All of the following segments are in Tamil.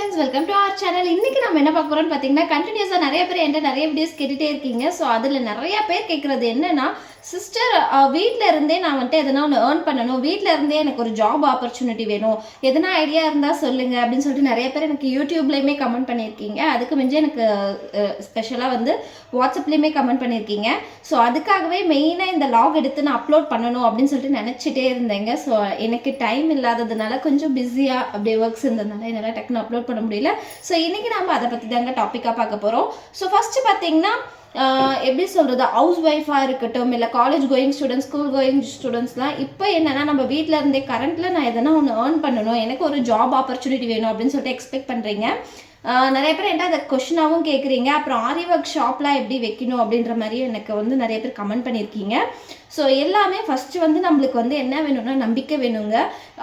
Friends welcome to our channel இன்னைக்கு நம்ம என்ன பார்க்க போகிறோம்னு பார்த்தீங்கன்னா கண்டினியூஸாக நிறைய பேர் என்கிட்ட நிறைய வீடியோஸ் கேட்டுகிட்டே இருக்கீங்க. ஸோ அதில் நிறைய பேர் கேட்குறது என்னென்னா சிஸ்டர் வீட்டில் இருந்தே நான் வந்துட்டு எதனா ஒன்று ஏர்ன் பண்ணணும். வீட்டில் இருந்தே எனக்கு ஒரு ஜாப் ஆப்பர்ச்சுனிட்டி வேணும். எதனா ஐடியா இருந்தால் சொல்லுங்கள் அப்படின்னு சொல்லிட்டு நிறைய பேர் எனக்கு யூடியூப்லேயுமே கமெண்ட் பண்ணியிருக்கீங்க. அதுக்கு மிஞ்சி எனக்கு ஸ்பெஷலாக வந்து வாட்ஸ்அப்லேயுமே கமெண்ட் பண்ணியிருக்கீங்க. ஸோ அதுக்காகவே மெயினாக இந்த லாக் எடுத்து நான் அப்லோட் பண்ணணும் அப்படின்னு சொல்லிட்டு நினச்சிட்டே இருந்தேங்க. ஸோ எனக்கு டைம் இல்லாததுனால கொஞ்சம் பிஸியாக அப்படியே ஒர்க்ஸ் இருந்ததுனால என்னால் டக்குன்னு அப்லோட் பண்ண முடியல. ஸோ இன்றைக்கி நம்ம அதை பற்றி தாங்க டாப்பிக்காக பார்க்க போகிறோம் ஸோ ஃபஸ்ட்டு பார்த்தீங்கன்னா எப்படி சொல்கிறது ஹவுஸ் ஒய்ஃபாக இருக்கட்டும் இல்லை college going students school going ஸ்டூடெண்ட்ஸ்லாம் இப்போ என்னென்னா நம்ம வீட்டில் இருந்தே கரண்ட்டில் நான் எதனா ஒன்று ஏர்ன் பண்ணணும் எனக்கு ஒரு ஜாப் ஆப்பர்ச்சுனிட்டி வேணும் அப்படின்னு சொல்லிட்டு எக்ஸ்பெக்ட் பண்ணுறீங்க நிறைய பேர் என்ன அதை கொஷினாகவும் கேட்குறீங்க அப்புறம் ஆரி ஒர்க் ஷாப்லாம் எப்படி வைக்கணும் அப்படின்ற மாதிரி எனக்கு வந்து நிறைய பேர் கமெண்ட் பண்ணியிருக்கீங்க. ஸோ எல்லாமே ஃபஸ்ட்டு வந்து நம்மளுக்கு வந்து என்ன வேணும்னா நம்பிக்கை வேணுங்க.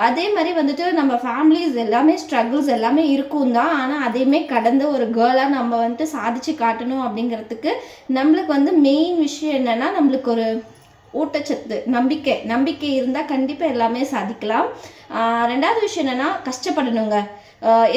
அதே மாதிரி வந்துட்டு நம்ம ஃபேமிலிஸ் எல்லாமே ஸ்ட்ரகிள்ஸ் எல்லாமே இருக்கும் தான். ஆனால் அதையுமே கடந்த ஒரு கேர்ளாக நம்ம வந்துட்டு சாதிச்சு காட்டணும் அப்படிங்கிறதுக்கு நம்மளுக்கு வந்து மெயின் விஷயம் என்னென்னா நம்மளுக்கு ஒரு ஊட்டச்சத்து நம்பிக்கை. நம்பிக்கை இருந்தால் கண்டிப்பாக எல்லாமே சாதிக்கலாம். ரெண்டாவது விஷயம் என்னென்னா கஷ்டப்படணுங்க.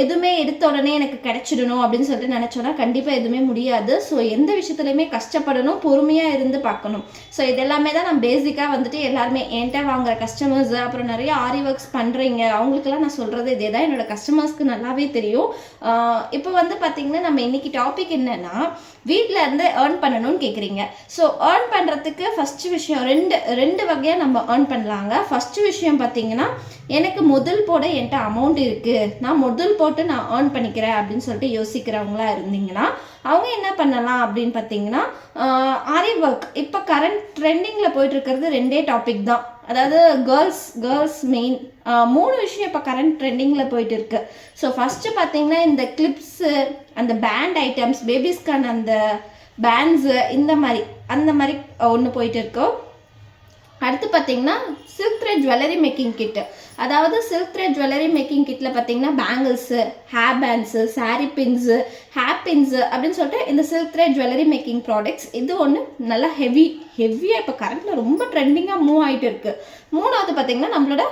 எதுவுமே எடுத்த உடனே எனக்கு கிடைச்சிடணும் அப்படின்னு சொல்லிட்டு நினச்சோன்னா கண்டிப்பாக எதுவுமே முடியாது. ஸோ எந்த விஷயத்துலையுமே கஷ்டப்படணும் பொறுமையாக இருந்து பார்க்கணும். ஸோ இதெல்லாமே தான் நான் பேசிக்காக வந்துட்டு எல்லாருமே என்கிட்ட வாங்குற கஸ்டமர்ஸ் அப்புறம் நிறைய ஆரி ஒர்க்ஸ் பண்ணுறீங்க அவங்களுக்கெல்லாம் நான் சொல்கிறது இதே தான். என்னோட கஸ்டமர்ஸ்க்கு நல்லாவே தெரியும். இப்போ வந்து பார்த்திங்கன்னா நம்ம இன்னைக்கு டாபிக் என்னன்னா வீட்டில் இருந்து ஏர்ன் பண்ணணும்னு கேட்குறீங்க ஸோ ஏர்ன் பண்ணுறதுக்கு ஃபஸ்ட்டு விஷயம் ரெண்டு ரெண்டு வகையாக நம்ம ஏர்ன் பண்ணலாங்க. ஃபஸ்ட்டு விஷயம் பார்த்தீங்கன்னா எனக்கு முதல் போட என்கிட்ட அமௌண்ட் இருக்குது நான் முதல் போட்டு நான் ஏர்ன் பண்ணிக்கிறேன் அப்படின்னு சொல்லிட்டு யோசிக்கிறவங்களா இருந்தீங்கன்னா அவங்க என்ன பண்ணலாம் அப்படின்னு பார்த்தீங்கன்னா ஆரி ஒர்க் இப்போ கரண்ட் ட்ரெண்டிங்கில் போயிட்டுருக்கிறது ரெண்டே டாபிக் தான். அதாவது கேர்ள்ஸ் கேர்ள்ஸ் மெயின் மூணு விஷயம் இப்போ கரண்ட் ட்ரெண்டிங்கில் போயிட்டு இருக்கு ஸோ ஃபஸ்ட்டு பார்த்தீங்கன்னா இந்த கிளிப்ஸு அந்த பேண்ட் ஐட்டம்ஸ் பேபிஸ்க்கான அந்த பேண்ட்ஸு இந்த மாதிரி அந்த மாதிரி ஒன்று போயிட்டு இருக்கோம் அடுத்து பார்த்தீங்கன்னா silk thread jewellery making kit அதாவது சில்க் த்ரெட் ஜுவல்லரி மேக்கிங் கிட்டில் பார்த்தீங்கன்னா bangles hair bands sari pins hair pins அப்படின்னு சொல்லிட்டு இந்த silk thread jewellery making products இது ஒன்று நல்லா ஹெவி ஹெவியாக இப்போ கரண்ட்டில் ரொம்ப ட்ரெண்டிங்காக மூவ் ஆகிட்டு இருக்குது மூணாவது பார்த்தீங்கன்னா நம்மளோட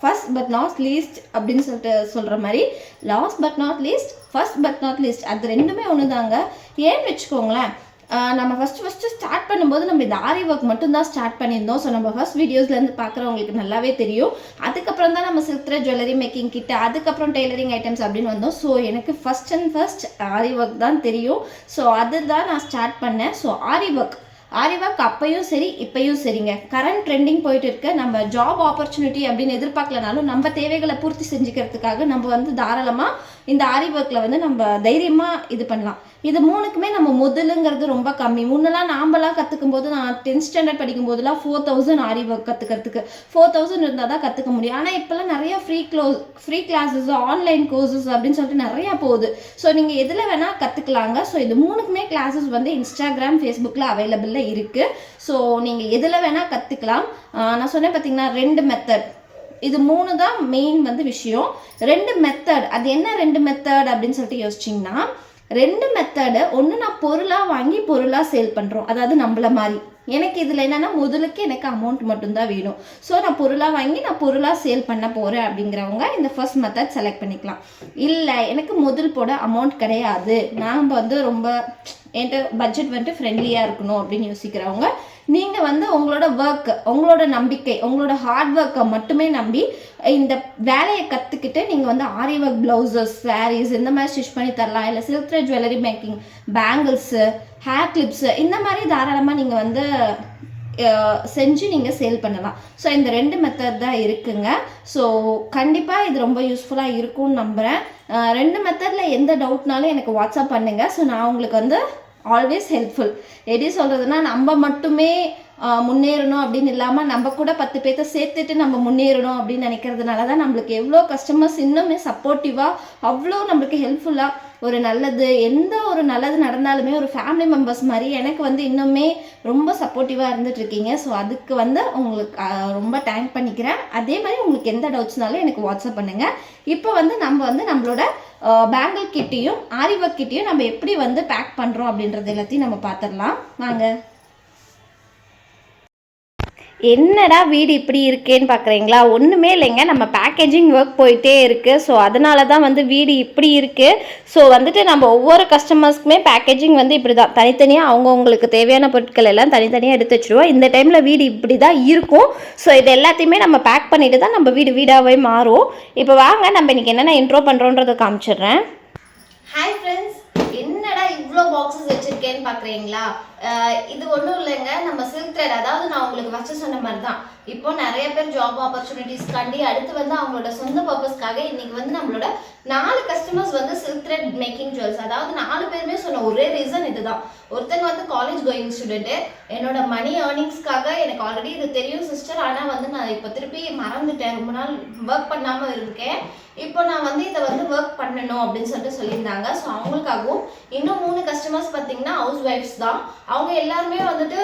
ஃபர்ஸ்ட் பட் நாட் லீஸ்ட் அப்படின்னு சொல்லிட்டு சொல்கிற மாதிரி last but not least first but not least அது ரெண்டுமே ஒன்று தாங்க ஏன்னு வச்சுக்கோங்களேன் நம்ம ஃபஸ்ட்டு ஃபஸ்ட்டு ஸ்டார்ட் பண்ணும்போது நம்ம இந்த ஆரி ஒர்க் மட்டும்தான் ஸ்டார்ட் பண்ணியிருந்தோம். ஸோ நம்ம ஃபர்ஸ்ட் வீடியோஸ்லேருந்து பார்க்குறவங்களுக்கு நல்லாவே தெரியும். அதுக்கப்புறம் தான் நம்ம சில்க் த்ரெட் ஜுவல்லரி மேக்கிங் கிட்ட அதுக்கப்புறம் டெய்லரிங் ஐட்டம்ஸ் அப்படின்னு வந்தோம். ஸோ எனக்கு first and first aari work தான் தெரியும். ஸோ அதுதான் நான் ஸ்டார்ட் பண்ணேன். So aari work aari work அப்பையும் சரி இப்பையும் சரிங்க. கரண்ட் ட்ரெண்டிங் போயிட்டு இருக்க நம்ம ஜாப் ஆப்பர்ச்சுனிட்டி அப்படின்னு எதிர்பார்க்கலனாலும் நம்ம தேவைகளை பூர்த்தி செஞ்சுக்கிறதுக்காக நம்ம வந்து தாராளமாக இந்த ஆரி ஒர்க்கில் வந்து நம்ம தைரியமாக இது பண்ணலாம். இது மூணுக்குமே நம்ம முதலுங்கிறது ரொம்ப கம்மி. முன்னெல்லாம் நாம்பலாம் கற்றுக்கும் போது நான் டென்த் ஸ்டாண்டர்ட் படிக்கும் போதெல்லாம் ஃபோர் தௌசண்ட் ஆரி ஒர்க் கற்றுக்கிறதுக்கு ஃபோர் தௌசண்ட் இருந்தால் தான் கற்றுக்க முடியும். ஆனால் இப்போல்லாம் நிறைய free class free classes online courses அப்படின்னு சொல்லிட்டு நிறையா போகுது. ஸோ நீங்கள் எதில் வேணால் கற்றுக்கலாங்க ஸோ இது மூணுக்குமே கிளாஸஸ் வந்து இன்ஸ்டாகிராம் ஃபேஸ்புக்கில் அவைலபிள் அவைலபிளில் இருக்குது ஸோ நீங்கள் எதில் வேணால் கற்றுக்கலாம் நான் சொன்னேன் பார்த்தீங்கன்னா ரெண்டு மெத்தட் இது மூணு தான் மெயின் வந்து விஷயம். ரெண்டு மெத்தட் அது என்ன ரெண்டு மெத்தட் அப்படின்னு சொல்லிட்டு யோசிச்சிங்கன்னா ரெண்டு மெத்தடு ஒன்று நான் பொருளாக வாங்கி பொருளாக சேல் பண்ணுறோம் அதாவது நம்மள மாதிரி. எனக்கு இதில் என்னென்னா முதலுக்கு எனக்கு அமௌண்ட் மட்டும்தான் வேணும். ஸோ நான் பொருளாக வாங்கி நான் பொருளாக சேல் பண்ண போகிறேன் அப்படிங்கிறவங்க இந்த ஃபர்ஸ்ட் மெத்தட் செலக்ட் பண்ணிக்கலாம். இல்லை எனக்கு முதல் போட அமௌண்ட் கிடையாது. நாம் வந்து ரொம்ப என்கிட்ட பட்ஜெட் வந்துட்டு ஃப்ரெண்ட்லியாக இருக்கணும் அப்படின்னு யோசிக்கிறவங்க நீங்கள் வந்து உங்களோட ஒர்க் உங்களோட நம்பிக்கை உங்களோட ஹார்ட் ஒர்க்கை மட்டுமே நம்பி இந்த வேலையை கற்றுக்கிட்டு நீங்கள் வந்து ஆரி ஒர்க் ப்ளவுசஸ் சாரீஸ் இந்த மாதிரி ஸ்டிச் பண்ணி தரலாம். இல்லை silk thread jewellery making bangles hair clips இந்த மாதிரி தாராளமாக நீங்கள் வந்து செஞ்சு நீங்கள் சேல் பண்ணலாம். ஸோ இந்த ரெண்டு மெத்தட் தான் இருக்குங்க. ஸோ கண்டிப்பாக இது ரொம்ப யூஸ்ஃபுல்லாக இருக்கும்னு நம்புகிறேன் ரெண்டு மெத்தடில் எந்த டவுட்னாலும் எனக்கு வாட்ஸ்அப் பண்ணுங்கள் ஸோ நான் உங்களுக்கு வந்து ஆல்வேஸ் ஹெல்ப்ஃபுல் எப்படி சொல்கிறதுனா நம்ம மட்டுமே முன்னேறணும் அப்படின்னு இல்லாமல் நம்ம கூட பத்து பேர்த்த சேர்த்துட்டு நம்ம முன்னேறணும் அப்படின்னு நினைக்கிறதுனால தான் நம்மளுக்கு எவ்வளோ கஸ்டமர்ஸ் இன்னுமே சப்போர்ட்டிவாக அவ்வளோ நம்மளுக்கு ஹெல்ப்ஃபுல்லாக ஒரு நல்லது எந்த ஒரு நல்லது நடந்தாலுமே ஒரு ஃபேமிலி மெம்பர்ஸ் மாதிரி எனக்கு வந்து இன்னுமே ரொம்ப சப்போர்ட்டிவாக இருந்துட்டுருக்கீங்க. ஸோ அதுக்கு வந்து உங்களுக்கு ரொம்ப தேங்க் பண்ணிக்கிறேன். அதே மாதிரி உங்களுக்கு எந்த டவுட்ஸ்னாலும் எனக்கு வாட்ஸ்அப் பண்ணுங்கள் இப்போ வந்து நம்ம வந்து நம்மளோட பேங்கிள் கிட்டையும் ஆரி ஒர்க் கிட்டையும் நம்ம எப்படி வந்து பேக் பண்ணுறோம் அப்படின்றது எல்லாத்தையும் நம்ம பார்த்துடலாம். வாங்க. என்னடா வீடு இப்படி இருக்கேன்னு பார்க்குறீங்களா ஒன்றுமே இல்லைங்க. நம்ம பேக்கேஜிங் ஒர்க் போயிட்டே இருக்குது ஸோ அதனால தான் வந்து வீடு இப்படி இருக்குது ஸோ வந்துட்டு நம்ம ஒவ்வொரு கஸ்டமர்ஸ்க்குமே பேக்கேஜிங் வந்து இப்படி தான் தனித்தனியாக அவங்கவுங்களுக்கு தேவையான பொருட்கள் எல்லாம் தனித்தனியாக எடுத்து வச்சுருவோம். இந்த டைமில் வீடு இப்படி தான் இருக்கும். ஸோ இது எல்லாத்தையுமே நம்ம பேக் பண்ணிட்டு தான் நம்ம வீடு வீடாகவே மாறும். இப்போ வாங்க நம்ம இன்றைக்கி என்னென்ன இன்ட்ரோ பண்ணுறோன்றதை காமிச்சிடுறேன். ஹாய் ஃப்ரெண்ட்ஸ் என்னடா இவ்வளோ பாக்ஸஸ் வச்சுருக்கேன்னு பார்க்குறீங்களா இது ஒன்றும் இல்லைங்க. நம்ம சில்க் த்ரெட் அதாவது நான் உங்களுக்கு ஃபஸ்ட்டு சொன்ன மாதிரி தான் இப்போ நிறைய பேர் ஜாப் ஆப்பர்ச்சுனிட்டிஸ்க்காண்டி அடுத்து வந்து அவங்களோட சொந்த பர்பஸ்க்காக இன்னைக்கு வந்து நம்மளோட நாலு கஸ்டமர்ஸ் வந்து சில்க் த்ரெட் மேக்கிங் ஜுவல்ஸ் அதாவது நாலு பேருமே சொன்ன ஒரே ரீசன் இதுதான். ஒருத்தங்க வந்து காலேஜ் கோயிங் ஸ்டூடெண்ட்டு என்னோட மணி ஏர்னிங்ஸ்க்காக எனக்கு ஆல்ரெடி இது தெரியும் சிஸ்டர் ஆனால் வந்து நான் இப்போ திருப்பி மறந்துட்டேன். ரொம்ப நாள் ஒர்க் பண்ணாமல் இருக்கேன். இப்போ நான் வந்து இதை வந்து ஒர்க் பண்ணணும் அப்படின்னு சொல்லிட்டு சொல்லியிருந்தாங்க. ஸோ அவங்களுக்காகவும் இன்னும் மூணு கஸ்டமர்ஸ் பார்த்தீங்கன்னா ஹவுஸ் ஒய்ஃப்ஸ் தான். அவங்க எல்லாருமே வந்துட்டு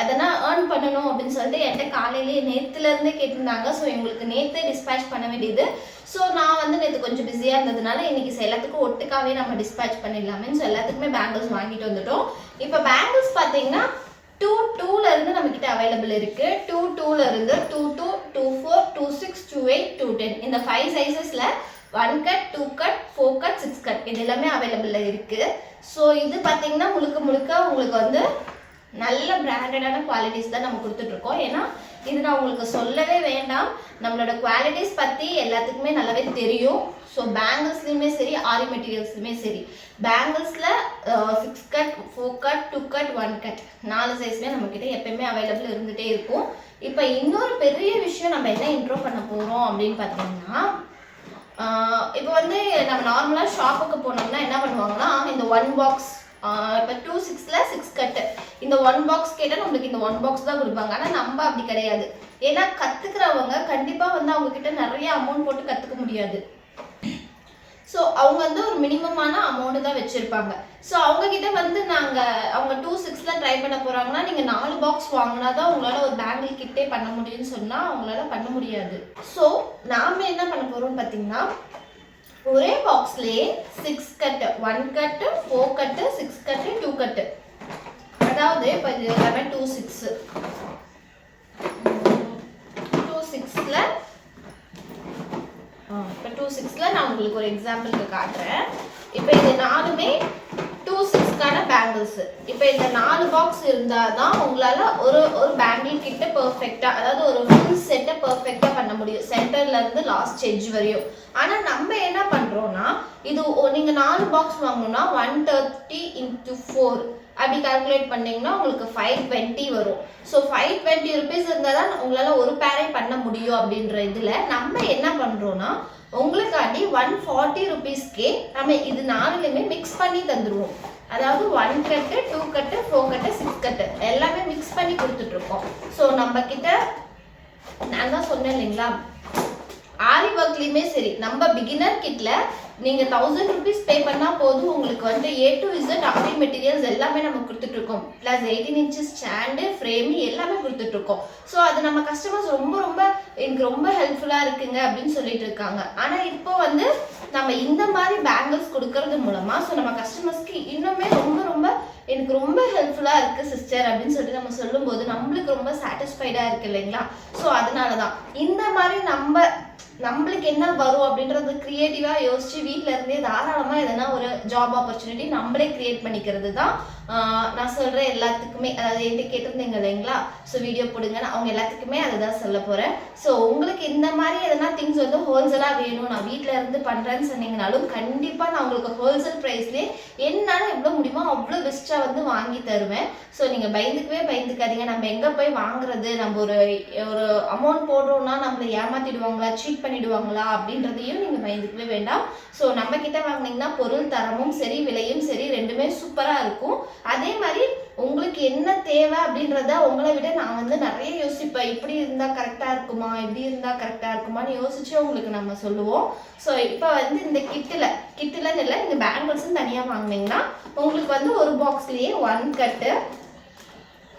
அதெல்லாம் ஏர்ன் பண்ணணும் அப்படின்னு சொல்லிட்டு என்கிட்ட காலையிலேயே நேற்றுலேருந்தே கேட்டிருந்தாங்க. ஸோ எங்களுக்கு நேற்றே டிஸ்பேச் பண்ண வேண்டியது. ஸோ நான் வந்து நேற்று கொஞ்சம் பிஸியாக இருந்ததுனால இன்னைக்கு எல்லாத்துக்கும் ஒட்டுக்காவே நம்ம டிஸ்பேச் பண்ணிடலாமே ஸோ எல்லாத்துக்குமே பேங்கிள்ஸ் வாங்கிட்டு வந்துட்டோம். இப்போ பேங்கிள்ஸ் பார்த்தீங்கன்னா டூ டூல இருந்து நம்ம கிட்ட அவைலபிள் இருக்கு. டூ டூல இருந்து two two two four two six two eight two ten இந்த five சைஸஸில் one cut two cut four cut six cut இது எல்லாமே அவைலபிளில் இருக்குது ஸோ இது பார்த்தீங்கன்னா முழுக்க முழுக்க உங்களுக்கு வந்து நல்ல பிராண்டடான குவாலிட்டிஸ் தான் நம்ம கொடுத்துட்ருக்கோம். ஏன்னா இது நான் உங்களுக்கு சொல்லவே வேண்டாம். நம்மளோட குவாலிட்டிஸ் பற்றி எல்லாத்துக்குமே நல்லாவே தெரியும். ஸோ பேங்கிள்ஸ்லையுமே சரி ஆரி மெட்டீரியல்ஸ்லையுமே சரி. பேங்கிள்ஸில் six cut four cut two cut one cut நாலு சைஸ்மே நம்மக்கிட்ட எப்பயுமே அவைலபிள் இருந்துகிட்டே இருக்கும். இப்போ இன்னொரு பெரிய விஷயம் நம்ம என்ன இன்ட்ரோ பண்ண போகிறோம் அப்படின்னு பார்த்தீங்கன்னா இப்போ வந்து நம்ம நார்மலாக ஷாப்புக்கு போனோம்னா என்ன பண்ணுவாங்கன்னா இந்த ஒன் பாக்ஸ் இப்போ டூ சிக்ஸில் சிக்ஸ் கட்டு இந்த ஒன் பாக்ஸ் கேட்டால் நம்மளுக்கு இந்த ஒன் பாக்ஸ் தான் கொடுப்பாங்க. ஆனால் நம்ம அப்படி கிடையாது. ஏன்னா கற்றுக்கிறவங்க கண்டிப்பாக வந்து அவங்கக்கிட்ட நிறைய அமௌண்ட் போட்டு கற்றுக்க முடியாது. ஸோ அவங்க வந்து ஒரு மினிமமான அமௌண்ட் தான் வச்சுருப்பாங்க. ஸோ அவங்க கிட்ட வந்து நாங்கள் அவங்க டூ சிக்ஸில் ட்ரை பண்ண போகிறாங்கன்னா நீங்கள் நாலு பாக்ஸ் வாங்கினா தான் உங்களால் ஒரு பேங்கிள் கிட்டே பண்ண முடியும்னு சொன்னால் அவங்களால பண்ண முடியாது. ஸோ நாம் என்ன பண்ண போகிறோம்னு பார்த்தீங்கன்னா ஒரே பாக்ஸ்லயே six cut one cut four cut six cut two cut அதாவது இப்போ இது எல்லாமே டூ சிக்ஸு டூ சிக்ஸில் இப்போ டூ சிக்ஸில் நான் உங்களுக்கு ஒரு எக்ஸாம்பிளுக்கு காட்டுறேன். இப்போ இது நாலுமே டூ சிக்ஸ்க்கான பேங்கிள்ஸு இப்போ இந்த நாலு பாக்ஸ் இருந்தால் தான் உங்களால் ஒரு ஒரு பேங்கிள் கிட்ட பர்ஃபெக்டாக அதாவது ஒரு ஃபுல் செட்டை பர்ஃபெக்டாக பண்ண முடியும். சென்டர்லேருந்து லாஸ்ட் எஜ் வரையும். ஆனால் நம்ம என்ன பண்ணுறோன்னா இது நீங்கள் நாலு பாக்ஸ் வாங்கணும்னா ஒன் தேர்ட்டி இன்ட்டு ஃபோர் அப்படி கால்குலேட் பண்ணீங்கன்னா உங்களுக்கு ஃபைவ் டுவெண்ட்டி வரும். ஸோ ஃபைவ் டுவெண்ட்டி ருபீஸ் இருந்தால் தான் உங்களால் ஒரு பேரே பண்ண முடியும் அப்படின்ற இதில் நம்ம என்ன பண்ணுறோன்னா உங்களுக்காண்டி ஒன் ஃபார்ட்டி ருபீஸ்க்கே நம்ம இது நாலுலையுமே மிக்ஸ் பண்ணி தந்துடுவோம் அதாவது one cut two cut four cut six cut எல்லாமே மிக்ஸ் பண்ணி கொடுத்துட்ருக்கோம். ஸோ நம்ம கிட்ட நான் தான் சொன்னேன் இல்லைங்களா? ஆரி ஒர்க்லேயுமே சரி நம்ம பிகினர் கிட்டில் நீங்க தௌசண்ட் ருபீஸ் பே பண்ணா போதும். உங்களுக்கு வந்து ஏ டு இசட் அப்படி மெட்டீரியல்ஸ் எல்லாமே நம்ம கொடுத்துட்டு இருக்கோம் plus eighteen inches stand frame எல்லாமே கொடுத்துட்டு இருக்கோம் ஸோ அது நம்ம கஸ்டமர்ஸ் ரொம்ப ரொம்ப எனக்கு ரொம்ப ஹெல்ப்ஃபுல்லா இருக்குங்க அப்படின்னு சொல்லிட்டு இருக்காங்க ஆனா இப்போ வந்து நம்ம இந்த மாதிரி பேங்கிள்ஸ் கொடுக்கறது மூலமா ஸோ நம்ம கஸ்டமர்ஸ்க்கு இன்னுமே ரொம்ப ரொம்ப எனக்கு ரொம்ப ஹெல்ப்ஃபுல்லாக இருக்குது சிஸ்டர் அப்படின்னு சொல்லிட்டு நம்ம சொல்லும்போது நம்மளுக்கு ரொம்ப சாட்டிஸ்ஃபைடாக இருக்கு இல்லைங்களா? ஸோ அதனால தான் இந்த மாதிரி நம்ம நம்மளுக்கு என்ன வரும் அப்படின்றது க்ரியேட்டிவாக யோசிச்சு வீட்டில் இருந்தே தாராளமாக எதனா ஒரு ஜாப் ஆப்பர்ச்சுனிட்டி நம்மளே கிரியேட் பண்ணிக்கிறது தான் நான் சொல்கிற எல்லாத்துக்குமே அதாவது என்கிட்ட கேட்டிருந்தீங்க இல்லைங்களா? ஸோ வீடியோ போடுங்கன்னு அவங்க எல்லாத்துக்குமே அதை தான் சொல்ல போகிறேன் ஸோ உங்களுக்கு இந்த மாதிரி எதனா திங்ஸ் வந்து ஹோல்சேலாக வேணும் நான் வீட்டில் இருந்து பண்ணுறேன்னு சொன்னீங்கனாலும் கண்டிப்பாக நான் உங்களுக்கு ஹோல்சேல் ப்ரைஸ்லேயே என்னால் எவ்வளோ முடியுமோ அவ்வளோ பெஸ்ட்டாக வந்து வாங்கி தருவேன். ஸோ நீங்கள் பயந்துக்கவே பயந்துக்காதீங்க. நம்ம எங்கே போய் வாங்குறது? நம்ம ஒரு ஒரு அமௌண்ட் போடுறோம்னா நம்மளை ஏமாத்திடுவாங்களா? சீட் பண்ணிடுவாங்களா அப்படின்றதையும் நீங்கள் பயந்துக்கவே வேண்டாம். ஸோ நம்ம கிட்ட வாங்கினீங்கன்னா பொருள் தரமும் சரி விலையும் சரி ரெண்டுமே சூப்பராக இருக்கும். அதே மாதிரி உங்களுக்கு என்ன தேவை அப்படின்றத உங்களை விட நான் வந்து நிறைய யோசிப்பேன். இப்படி இருந்தால் கரெக்டாக இருக்குமா? இப்படி இருந்தால் கரெக்டாக இருக்குமான்னு யோசிச்சு உங்களுக்கு நம்ம சொல்லுவோம். ஸோ இப்போ வந்து இந்த கிட்டில் கிட்டிலன்னு இல்லை நீங்கள் பேங்கிள்ஸும் தனியாக வாங்கினீங்கன்னா உங்களுக்கு வந்து ஒரு பாக்ஸ்லேயே ஒன் கட்டு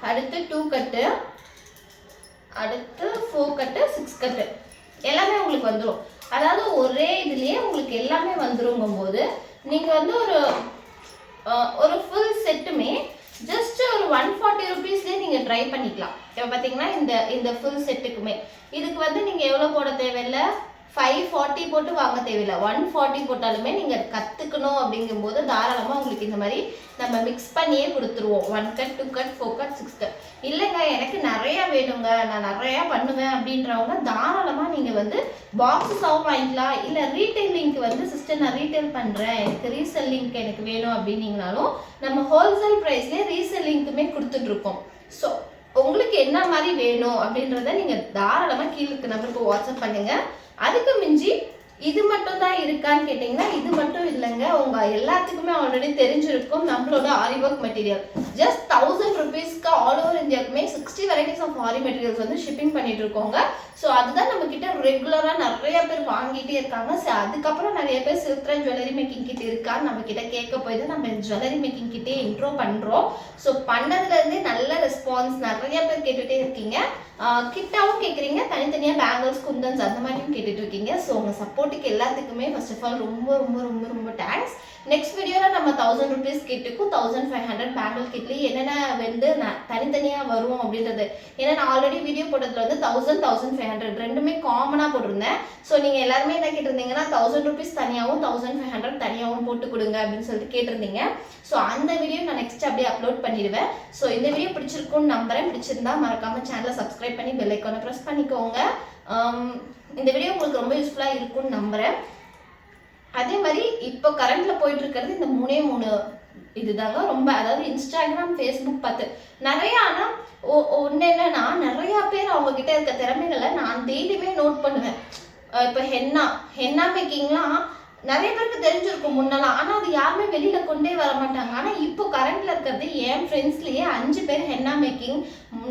அடுத்து டூ கட்டு அடுத்து ஃபோர் கட்டு சிக்ஸ் கட்டு எல்லாமே உங்களுக்கு வந்துடும் அதாவது ஒரே இதுலேயே உங்களுக்கு எல்லாமே வந்துருங்கும் போது நீங்கள் வந்து ஒரு ஒரு ஃபுல் செட்டுமே ஜஸ்ட் ஒரு ஒன் ஃபார்ட்டி ருபீஸ்லேயே நீங்கள் ட்ரை பண்ணிக்கலாம். இப்போ பார்த்தீங்கன்னா இந்த இந்த ஃபுல் செட்டுக்குமே இதுக்கு வந்து நீங்கள் எவ்வளோ போட தேவையில்லை? ஃபைவ் ஃபார்ட்டி போட்டு வாங்க தேவையில்லை. ஒன் ஃபார்ட்டி போட்டாலுமே நீங்கள் கற்றுக்கணும் அப்படிங்கும்போது தாராளமாக உங்களுக்கு இந்த மாதிரி நம்ம மிக்ஸ் பண்ணியே கொடுத்துருவோம். One cut two cut four cut six cut இல்லைங்க எனக்கு நிறையா வேணுங்க. நான் நிறையா பண்ணுவேன் அப்படின்றவங்க தாராளமாக நீங்கள் வந்து பாக்ஸஸாகவும் வாங்கிக்கலாம். இல்லை ரீட்டைலிங்க்கு லிங்க் வந்து சிஸ்டர் நான் ரீட்டைல் பண்ணுறேன் எனக்கு ரீசெல் லிங்க் எனக்கு வேணும் அப்படின்னீங்கனாலும் நம்ம ஹோல்சேல் ப்ரைஸ்லேயே ரீசெல் லிங்க்குமே கொடுத்துட்ருக்கோம் ஸோ உங்களுக்கு என்ன மாதிரி வேணும் அப்படின்றத நீங்கள் தாராளமாக கீழே இருக்க நம்பருக்கு வாட்ஸ்அப் பண்ணுங்கள் அதுக்கு மிஞ்சி இது மட்டும் தான் இருக்கான்னு கேட்டிங்கன்னா இது மட்டும் இல்லைங்க. உங்க எல்லாத்துக்குமே ஆல்ரெடி தெரிஞ்சிருக்கும் நம்மளோட aari work material just thousand ருபீஸ்க்கு all over இந்தியாவுக்குமே sixty varieties of aari materials வந்து ஷிப்பிங் பண்ணிட்டு இருக்கோங்க. ஸோ அதுதான் நம்ம கிட்ட ரெகுலராக நிறைய பேர் வாங்கிட்டே இருக்காங்க. ஸோ அதுக்கப்புறம் நிறைய பேர் சில்த்ரா ஜுவல்லரி மேக்கிங் கிட்ட இருக்கான்னு நம்ம கிட்ட கேட்க போய் தான் நம்ம ஜுவல்லரி மேக்கிங் கிட்டே இன்ட்ரோ பண்ணுறோம் ஸோ பண்ணதுலேருந்தே நல்ல ரெஸ்பான்ஸ் நிறைய பேர் கேட்டுகிட்டே இருக்கீங்க. கிட்டாவும் கேட்குறீங்க தனித்தனியாக பேங்கிள்ஸ் குந்தன்ஸ் அந்த மாதிரியும் கேட்டுட்டு இருக்கீங்க. ஸோ உங்கள் சப்போர்ட்டுக்கு எல்லாத்துக்குமே ஃபர்ஸ்ட் ஆஃப் ஆல் ரொம்ப ரொம்ப ரொம்ப ரொம்ப தேங்க்ஸ் நெக்ஸ்ட் வீடியோவில் நம்ம தௌசண்ட் ருபீஸ் கிட்டுக்கும் தௌசண்ட் ஃபைவ் ஹண்ட்ரட் பேங்கிள் கிட்லேயும் என்னென்ன வந்து நான் தனித்தனியாக வரும் அப்படின்றது. ஏன்னா நான் ஆல்ரெடி வீடியோ போட்டதில் வந்து தௌசண்ட் தௌசண்ட் ஃபைவ் ஹண்ட்ரட் ரெண்டுமே காமனாக போட்டிருந்தேன். ஸோ நீங்கள் எல்லாருமே என்ன கேட்டிருந்தீங்கன்னா தௌசண்ட் ருபீஸ் தனியாகவும் தௌசண்ட் ஃபைவ் ஹண்ட்ரட் தனியாகவும் போட்டு கொடுங்க அப்படின்னு சொல்லிட்டு கேட்டிருந்தீங்க. ஸோ அந்த வீடியோ நான் நெக்ஸ்ட் அப்படியே அப்லோட் பண்ணிடுவேன். ஸோ இந்த வீடியோ பிடிச்சிருக்கும்னு நம்புறேன். பிடிச்சிருந்தா மறக்காம சேனலை சப்ஸ்கிரைப் பண்ணி பெல் ஐக்கானை ப்ரெஸ் பண்ணிக்கோங்க. Um, இந்த வீடியோ உங்களுக்கு ரொம்ப யூஸ்ஃபுல்லாக இருக்கும்னு நம்புகிறேன் அதே மாதிரி இப்போ கரண்ட்ல போயிட்டு இருக்கிறது இந்த மூணே மூணு இதுதாங்க. ரொம்ப அதாவது இன்ஸ்டாகிராம் ஃபேஸ்புக் பார்த்து. நிறைய ஆனால் ஒன்று என்னன்னா நிறையா பேர் அவங்க கிட்ட இருக்க திறமைகளை நான் டெய்லியுமே நோட் பண்ணுவேன். இப்போ ஹென்னா ஹென்னா மேக்கிங்லாம் நிறைய பேருக்கு தெரிஞ்சிருக்கும் முன்னெல்லாம். ஆனால் அது யாருமே வெளியில் கொண்டே வர மாட்டாங்க. ஆனால் இப்போ கரண்ட்டில் இருக்கிறது என் ஃப்ரெண்ட்ஸ்லேயே அஞ்சு பேர் ஹென்னா மேக்கிங்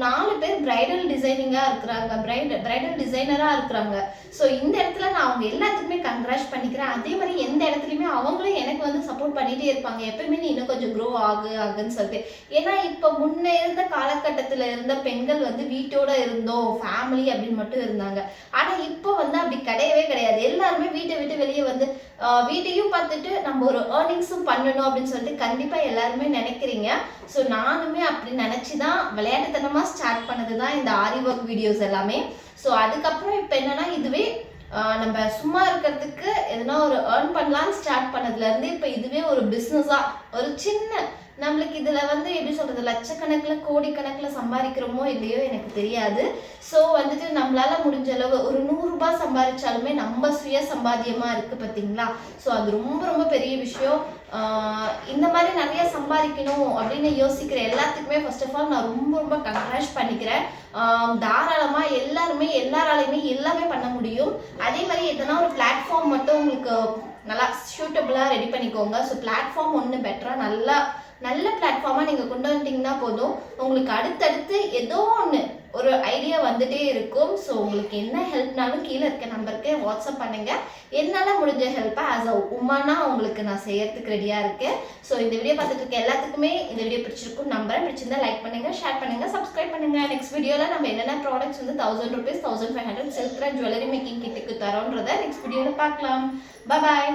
நாலு பேர் பிரைடல் டிசைனிங்காக இருக்கிறாங்க. பிரைட் பிரைடல் டிசைனராக இருக்கிறாங்க. ஸோ இந்த இடத்துல நான் அவங்க எல்லாத்துக்குமே கங்க்ராட் பண்ணிக்கிறேன். அதே மாதிரி எந்த இடத்துலையுமே அவங்களும் எனக்கு வந்து சப்போர்ட் பண்ணிகிட்டே இருப்பாங்க. எப்பயுமே நீ இன்னும் கொஞ்சம் க்ரோ ஆகு ஆகுன்னு சொல்லிட்டு. ஏன்னா இப்போ முன்னே இருந்த காலகட்டத்தில் இருந்த பெண்கள் வந்து வீட்டோட இருந்தோம். ஃபேமிலி அப்படின்னு மட்டும் இருந்தாங்க. ஆனால் இப்போ வந்து அப்படி கிடையவே கிடையாது. எல்லாருமே வீட்டை விட்டு வெளியே வந்து வீட்டையும் பார்த்துட்டு நம்ம ஒரு ஏர்னிங்ஸும் பண்ணணும் அப்படின்னு சொல்லிட்டு கண்டிப்பாக எல்லாருமே நினைக்கிறீங்க. ஸோ நானுமே அப்படி நினச்சி தான் விளையாட்டுத்தனமாக ஸ்டார்ட் பண்ணது தான் இந்த ஆரி ஒர்க் வீடியோஸ் எல்லாமே. ஸோ அதுக்கப்புறம் இப்போ என்னன்னா இதுவே நம்ம சும்மா இருக்கிறதுக்கு எதனா ஒரு ஏர்ன் பண்ணலாம்னு ஸ்டார்ட் பண்ணதுலேருந்து இப்போ இதுவே ஒரு பிஸ்னஸாக ஒரு சின்ன நம்மளுக்கு இதில் வந்து எப்படி சொல்கிறது லட்சக்கணக்கில் கோடிக்கணக்கில் சம்பாதிக்கிறோமோ இல்லையோ எனக்கு தெரியாது. ஸோ வந்துட்டு நம்மளால முடிஞ்ச அளவு ஒரு நூறுரூபா சம்பாதிச்சாலுமே நம்ம சுய சம்பாத்தியமாக இருக்குது பார்த்தீங்களா ஸோ அது ரொம்ப ரொம்ப பெரிய விஷயம். இந்த மாதிரி நிறைய சம்பாதிக்கணும் அப்படின்னு யோசிக்கிற எல்லாத்துக்குமே ஃபர்ஸ்ட் ஆஃப் ஆல் நான் ரொம்ப ரொம்ப கங்க்ராஷ் பண்ணிக்கிறேன். தாராளமாக தாராளமா எல்லாருமே எல்லாராலையுமே எல்லாமே பண்ண முடியும். அதே மாதிரி எதனா ஒரு பிளாட்ஃபார்ம் மட்டும் உங்களுக்கு நல்லா சூட்டபிளாக ரெடி பண்ணிக்கோங்க. ஸோ பிளாட்ஃபார்ம் ஒன்று பெட்டராக நல்லா நல்ல பிளாட்ஃபார்மாக நீங்கள் கொண்டு வந்துட்டீங்கன்னா போதும். உங்களுக்கு அடுத்தடுத்து ஏதோ ஒன்று ஒரு ஐடியா வந்துட்டே இருக்கும். ஸோ உங்களுக்கு என்ன ஹெல்ப்னாலும் கீழே இருக்க நம்பருக்கு வாட்ஸ்அப் பண்ணுங்க. என்னால் முடிஞ்ச ஹெல்ப்பை ஆஸ் அ உமனா உங்களுக்கு நான் செய்யறதுக்கு ரெடியாக இருக்கேன். ஸோ இந்த வீடியோ பார்த்துட்டு இருக்க எல்லாத்துக்குமே இந்த வீடியோ பிடிச்சிருக்கும். நம்பரை பிடிச்சிருந்தா லைக் பண்ணுங்கள் ஷேர் பண்ணுங்கள் சப்ஸ்கிரைப் பண்ணுங்க. நெக்ஸ்ட் வீடியோவில் நம்ம என்னென்ன ப்ராடக்ட்ஸ் வந்து thousand rupees thousand five hundred சில்க்ரா jewellery making கிட்டுக்கு தரோன்றதை நெக்ஸ்ட் வீடியோவில் பார்க்கலாம். பாய்